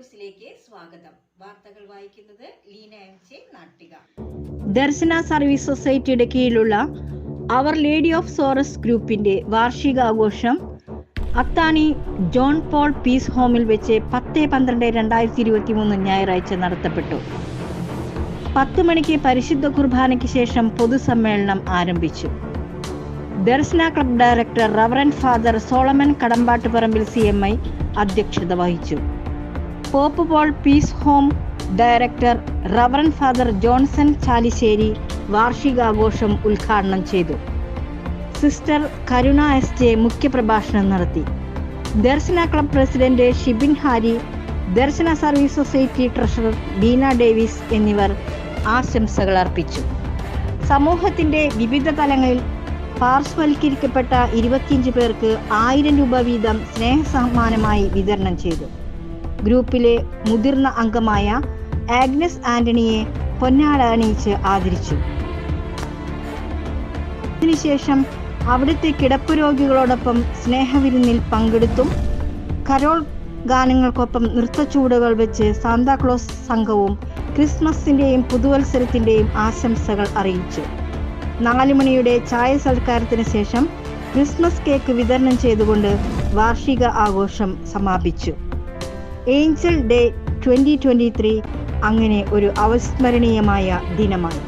ന്യൂസിലേക്ക് സ്വാഗതം. വാർത്തകൾ വായിക്കുന്നത് ലീന നാട്ടിക. ദർശന സർവീസ് സൊസൈറ്റിയുടെ കീഴിലുള്ള അവർ ലേഡി ഓഫ് സോറസ് ഗ്രൂപ്പിന്റെ വാർഷികാഘോഷം അത്താണി ജോൺ പോൾ പീസ് ഹോമിൽ വെച്ച് പത്ത് പന്ത്രണ്ട് രണ്ടായിരത്തി ഇരുപത്തി മൂന്ന് ഞായറാഴ്ച നടത്തപ്പെട്ടു. പത്ത് മണിക്ക് പരിശുദ്ധ കുർബാനയ്ക്ക് ശേഷം പൊതുസമ്മേളനം ആരംഭിച്ചു. Darshana club director reverend father Solomon Kadambattuparambil C M I അധ്യക്ഷത വഹിച്ചു. Pope Paul peace home director reverend father Johnson Chalissery വാർഷികാഘോഷം ഉദ്ഘാടനം ചെയ്തു. സിസ്റ്റർ കരുണ എസ് ജെ മുഖ്യപ്രഭാഷണം നടത്തി. Darshana club president Shibin Harry Darshana service society treasurer Beena Davis എന്നിവർ ആശംസകൾ അർപ്പിച്ചു. സമൂഹത്തിന്റെ വിവിധ തലങ്ങളിൽ പാർശ്വവൽക്കരിക്കപ്പെട്ട ഇരുപത്തിയഞ്ച് പേർക്ക് ആയിരം രൂപ വീതം സ്നേഹസമ്മാനമായി വിതരണം ചെയ്തു. ഗ്രൂപ്പിലെ മുതിർന്ന അംഗമായ ആഗ്നസ് ആന്റണിയെ പൊന്നാട അണിയിച്ച് ആദരിച്ചു. അതിനുശേഷം അവിടുത്തെ കിടപ്പ് രോഗികളോടൊപ്പം സ്നേഹവിരുന്നിൽ പങ്കെടുത്തും കരോൾ ഗാനങ്ങൾക്കൊപ്പം നൃത്തച്ചൂടുകൾ വെച്ച് സാന്താക്ലോസ് സംഘവും ക്രിസ്മസിന്റെയും പുതുവത്സരത്തിന്റെയും ആശംസകൾ അറിയിച്ചു. നാലു മണിയുടെ ചായ സൽക്കാരത്തിന് ശേഷം ക്രിസ്മസ് കേക്ക് വിതരണം ചെയ്തുകൊണ്ട് വാർഷിക ആഘോഷം സമാപിച്ചു. Angel day twenty twenty three അങ്ങനെ ഒരു അവസ്മരണീയമായ ദിനമായി